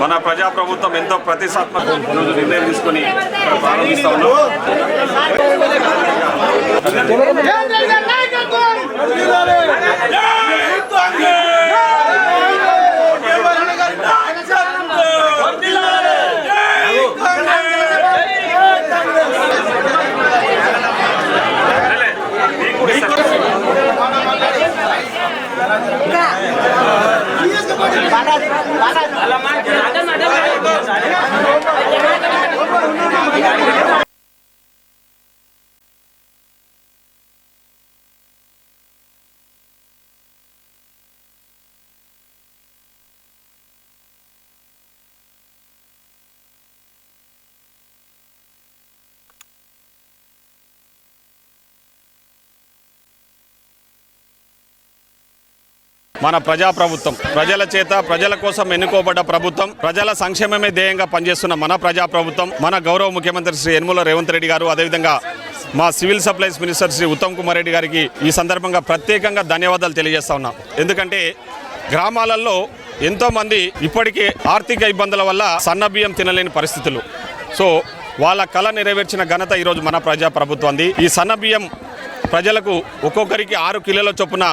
మన ప్రజాప్రభుత్వం ఎంతో ప్రతిష్టాత్మక నిర్ణయం తీసుకుని ప్రారంభిస్తా ఉన్నాం. ¡Vámonos! ¡A la máquina! మన ప్రజాప్రభుత్వం. ప్రజల చేత ప్రజల కోసం ఎన్నుకోబడ్డ ప్రభుత్వం ప్రజల సంక్షేమమే ధ్యేయంగా పనిచేస్తున్న మన ప్రజాప్రభుత్వం మన గౌరవ ముఖ్యమంత్రి శ్రీ యనుమల రేవంత్ రెడ్డి గారు అదేవిధంగా మా civil supplies minister Shri Uttam Kumar Reddy గారికి ఈ సందర్భంగా ప్రత్యేకంగా ధన్యవాదాలు తెలియజేస్తా ఉన్నాం. ఎందుకంటే గ్రామాలలో ఎంతోమంది ఇప్పటికీ ఆర్థిక ఇబ్బందుల వల్ల సన్న బియ్యం తినలేని పరిస్థితులు. సో వాళ్ళ కళ నెరవేర్చిన ఘనత ఈరోజు మన ప్రజా ప్రభుత్వంది ఈ సన్న బియ్యం ప్రజలకు ఒక్కొక్కరికి ఆరు కిలోల చొప్పున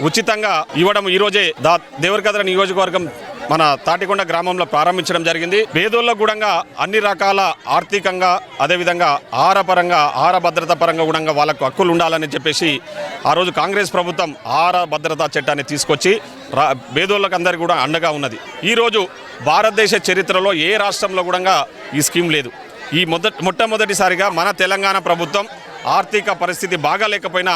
ఉచితంగా ఇవ్వడం ఈరోజే దా దేవరకద్ర నియోజకవర్గం మన తాటికొండ గ్రామంలో ప్రారంభించడం జరిగింది. పేదోళ్ళకు కూడా అన్ని రకాల ఆర్థికంగా అదేవిధంగా ఆహారపరంగా ఆహార భద్రత పరంగా కూడా వాళ్ళకు హక్కులు ఉండాలని చెప్పేసి ఆ రోజు కాంగ్రెస్ ప్రభుత్వం ఆహార భద్రతా చట్టాన్ని తీసుకొచ్చి రా పేదోళ్ళకు అందరికీ కూడా అండగా ఉన్నది. ఈరోజు భారతదేశ చరిత్రలో ఏ రాష్ట్రంలో కూడా ఈ స్కీమ్ లేదు. ఈ మొదటి మొట్టమొదటిసారిగా మన తెలంగాణ ప్రభుత్వం ఆర్థిక పరిస్థితి బాగాలేకపోయినా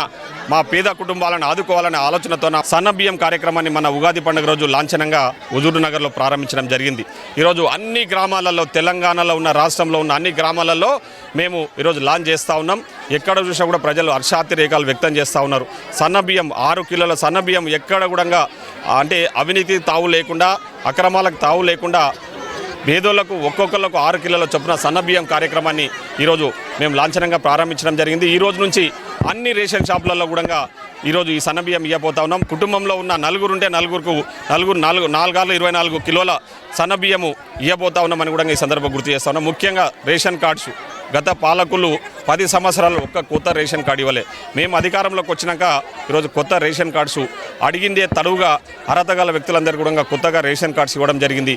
మా పేద కుటుంబాలను ఆదుకోవాలనే ఆలోచనతో సన్న బియ్యం కార్యక్రమాన్ని మన ఉగాది పండుగ రోజు లాంఛనంగా హుజూరు నగర్లో ప్రారంభించడం జరిగింది. ఈరోజు అన్ని గ్రామాలలో తెలంగాణలో ఉన్న రాష్ట్రంలో ఉన్న అన్ని గ్రామాలలో మేము ఈరోజు లాంచ్ చేస్తూ ఉన్నాం. ఎక్కడ చూసినా కూడా ప్రజలు హర్షాతిరేకాలు వ్యక్తం చేస్తూ ఉన్నారు. సన్న బియ్యం ఆరు కిలోల సన్న బియ్యం ఎక్కడ కూడా అంటే అవినీతి తావు లేకుండా అక్రమాలకు తావు లేకుండా పేదోళ్ళకు ఒక్కొక్కళ్ళకు ఆరు కిలోల చొప్పున సన్న బియ్యం కార్యక్రమాన్ని ఈరోజు మేము లాంఛనంగా ప్రారంభించడం జరిగింది. ఈ రోజు నుంచి అన్ని రేషన్ షాపులలో కూడా ఈరోజు ఈ సన్న బియ్యం ఇవ్వబోతా ఉన్నాం. కుటుంబంలో ఉన్న నలుగురు ఉంటే నలుగురుకు నలుగురు నాలుగు నాలుగాళ్ళు ఇరవై నాలుగు కిలోల సన్న బియ్యము ఇవ్వబోతా ఉన్నామని కూడా ఈ సందర్భంగా గుర్తు చేస్తా ఉన్నాం. ముఖ్యంగా రేషన్ కార్డ్స్ గత పాలకులు పది సంవత్సరాలు ఒక్క కొత్త రేషన్ కార్డు ఇవ్వలే. మేము అధికారంలోకి వచ్చినాక ఈరోజు కొత్త రేషన్ కార్డ్స్ అడిగిందే తడువుగా అర్హత గల వ్యక్తులందరూ కూడా కొత్తగా రేషన్ కార్డ్స్ ఇవ్వడం జరిగింది.